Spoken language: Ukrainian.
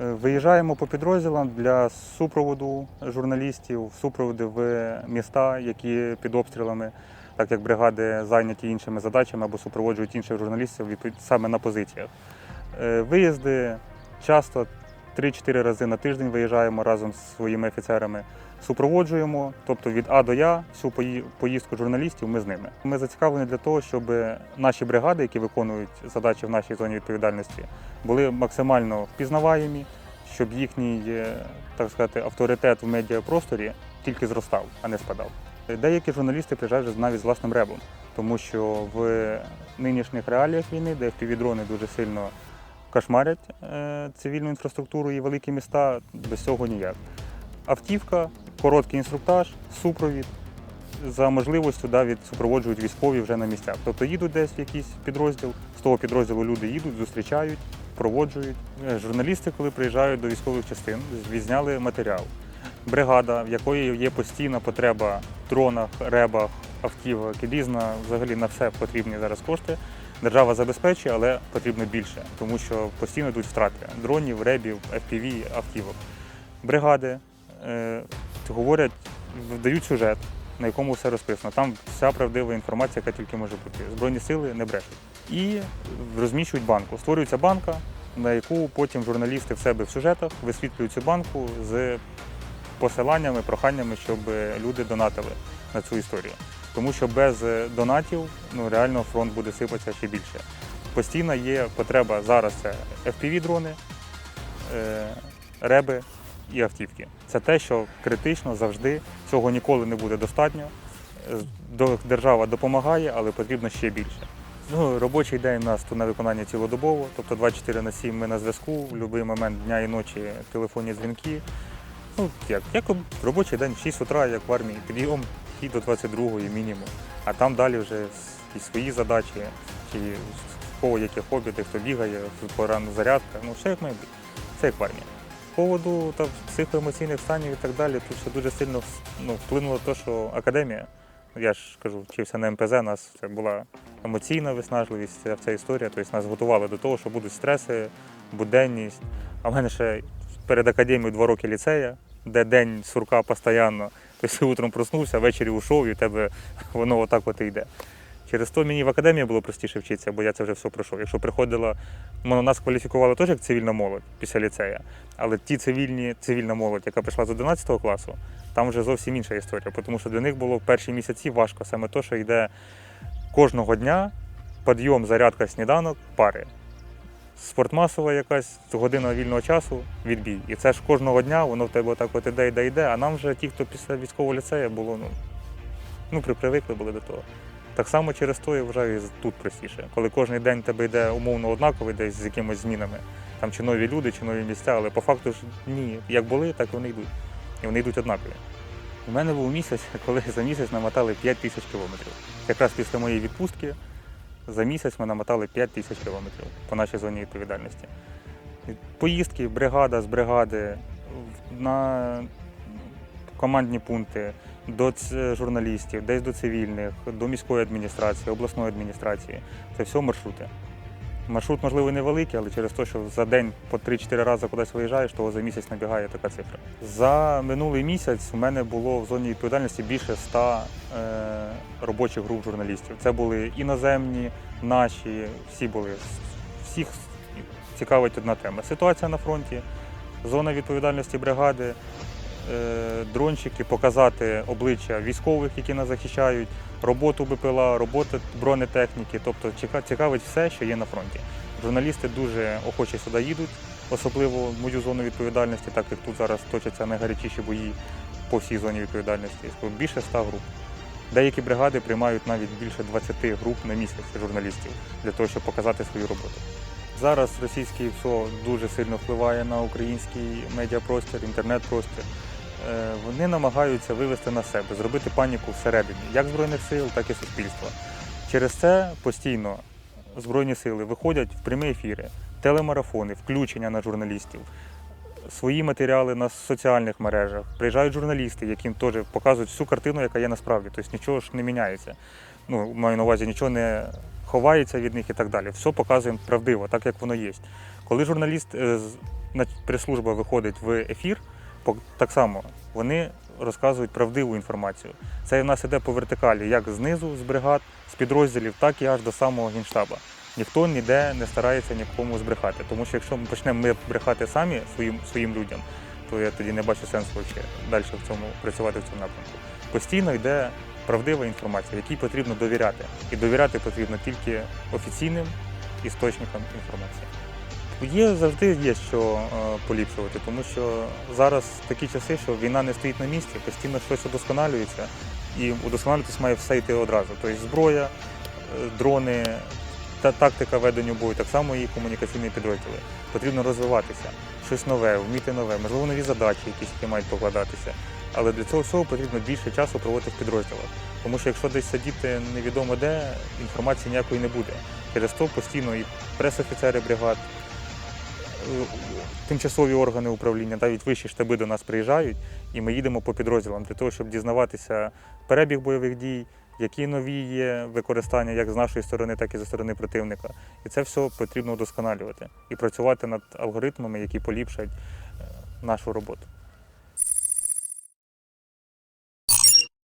Виїжджаємо по підрозділам для супроводу журналістів, супроводу в міста, які під обстрілами, так як бригади зайняті іншими задачами або супроводжують інших журналістів саме на позиціях. Е, Виїзди часто 3-4 рази на тиждень виїжджаємо разом з своїми офіцерами. Супроводжуємо, тобто від А до Я, всю пої- поїздку журналістів ми з ними. Ми зацікавлені для того, щоб наші бригади, які виконують задачі в нашій зоні відповідальності, були максимально впізнаваємі, щоб їхній, е, так сказати, авторитет в медіапросторі тільки зростав, а не спадав. Деякі журналісти приїжджають навіть з власним ребом, тому що в нинішніх реаліях війни, де FPV-дрони дуже сильно кошмарять е, цивільну інфраструктуру і великі міста, без цього ніяк. Автівка, короткий інструктаж, супровід. За можливістю да, від супроводжують військові вже на місцях. Тобто їдуть десь в якийсь підрозділ, з того підрозділу люди їдуть, зустрічають, проводжують. Е, Журналісти, коли приїжджають до військових частин, відзняли матеріал. Бригада, в якої є постійна потреба в дронах, ребах, автівок, і різна взагалі на все потрібні зараз кошти. Держава забезпечує, але потрібно більше, тому що постійно йдуть втрати дронів, ребів, FPV, автівок. Бригади е, говорять, вдають сюжет, на якому все розписано. Там вся правдива інформація, яка тільки може бути. Збройні сили не брешуть. І розміщують банку. Створюється банка, на яку потім журналісти в себе в сюжетах висвітлюють цю банку з посиланнями, проханнями, щоб люди донатили на цю історію. Тому що без донатів ну, реально фронт буде сипатися ще більше. Постійно є потреба зараз це FPV-дрони, е, реби і автівки. Це те, що критично завжди, цього ніколи не буде достатньо. Держава допомагає, але потрібно ще більше. Ну, робочий день у нас тут на виконання цілодобово, тобто 24 на 7 ми на зв'язку, в будь-який момент дня і ночі телефонні дзвінки. Ну, як, як робочий день, 6 утра, як в армії, підйом і до 22-ї мінімум. А там далі вже якісь свої задачі, чи в кого яке хобі, де хто бігає, порано зарядка. Ну, все як має бути. Це як в армії. Поводу та, психоемоційних станів і так далі, тут ще дуже сильно ну, вплинуло те, що академія, я ж кажу, вчився на МПЗ, у нас це була емоційна виснажливість, ця вся історія. Тобто нас готували до того, що будуть стреси, буденність. А в мене ще перед академією два роки ліцея, де день сурка постійно. Тобто утром проснувся, ввечері ушов, і в тебе воно отак от і йде. Через то мені в академії було простіше вчитися, бо я це вже все пройшов. Якщо приходила, ну, нас кваліфікували теж як цивільна молодь після ліцея, але ті цивільні, цивільна молодь, яка прийшла з 11 класу, там вже зовсім інша історія, тому що для них було в перші місяці важко саме те, що йде кожного дня підйом, зарядка, сніданок, пари. Спортмасова якась година вільного часу, відбій. І це ж кожного дня воно в тебе отак от іде, іде, йде. А нам вже ті, хто після військового ліцею було, ну, ну при- привикли були до того. Так само через то я вважаю і тут простіше. Коли кожен день тебе йде умовно однаковий, десь з якимись змінами. Там чи нові люди, чи нові місця, але по факту ж ні. Як були, так вони йдуть. І вони йдуть однакові. У мене був місяць, коли за місяць намотали 5 тисяч кілометрів. Якраз після моєї відпустки за місяць ми намотали 5 тисяч кілометрів по нашій зоні відповідальності. Поїздки, бригада з бригади на командні пункти до журналістів, десь до цивільних, до міської адміністрації, обласної адміністрації. Це все маршрути. Маршрут, можливо, невеликий, але через те, що за день по 3-4 рази кудись виїжджаєш, то за місяць набігає така цифра. За минулий місяць у мене було в зоні відповідальності більше 100 е, робочих груп журналістів. Це були іноземні, наші, всі були. Всіх цікавить одна тема. Ситуація на фронті, зона відповідальності бригади, дрончики, показати обличчя військових, які нас захищають, роботу БПЛА, роботу бронетехніки, тобто цікавить все, що є на фронті. Журналісти дуже охоче сюди їдуть, особливо в мою зону відповідальності, так як тут зараз точаться найгарячіші бої по всій зоні відповідальності. Більше 100 груп. Деякі бригади приймають навіть більше 20 груп на місяць журналістів для того, щоб показати свою роботу. Зараз російський ПСО дуже сильно впливає на український медіапростір, інтернет-простір. Е, Вони намагаються вивести на себе, зробити паніку всередині, як Збройних сил, так і суспільства. Через це постійно Збройні сили виходять в прямі ефіри, телемарафони, включення на журналістів, свої матеріали на соціальних мережах. Приїжджають журналісти, яким теж показують всю картину, яка є насправді. Тобто нічого ж не міняється. Ну, маю на увазі, нічого не ховається від них і так далі. Все показуємо правдиво, так як воно є. Коли журналіст е, прес-служба виходить в ефір, так само вони розказують правдиву інформацію. Це в нас іде по вертикалі, як знизу з бригад, з підрозділів, так і аж до самого генштаба. Ніхто ніде не старається нікому збрехати. Тому що якщо ми почнемо ми брехати самі своїм, своїм людям, то я тоді не бачу сенсу ще далі в цьому працювати в цьому напрямку. Постійно йде правдива інформація, якій потрібно довіряти. І довіряти потрібно тільки офіційним істочникам інформації. Є завжди є що е, поліпшувати, тому що зараз такі часи, що війна не стоїть на місці, постійно щось удосконалюється, і удосконалюватись має все йти одразу. Тобто зброя, е, дрони, та тактика ведення бою, так само і комунікаційні підрозділи. Потрібно розвиватися, щось нове, вміти нове, можливо, нові задачі, якісь які мають покладатися. Але для цього всього потрібно більше часу проводити в підрозділах. Тому що якщо десь сидіти невідомо де, інформації ніякої не буде. Через то постійно і прес-офіцери бригад, тимчасові органи управління, навіть вищі штаби до нас приїжджають, і ми їдемо по підрозділам для того, щоб дізнаватися перебіг бойових дій, які нові є використання як з нашої сторони, так і зі сторони противника. І це все потрібно вдосконалювати і працювати над алгоритмами, які поліпшать е, нашу роботу.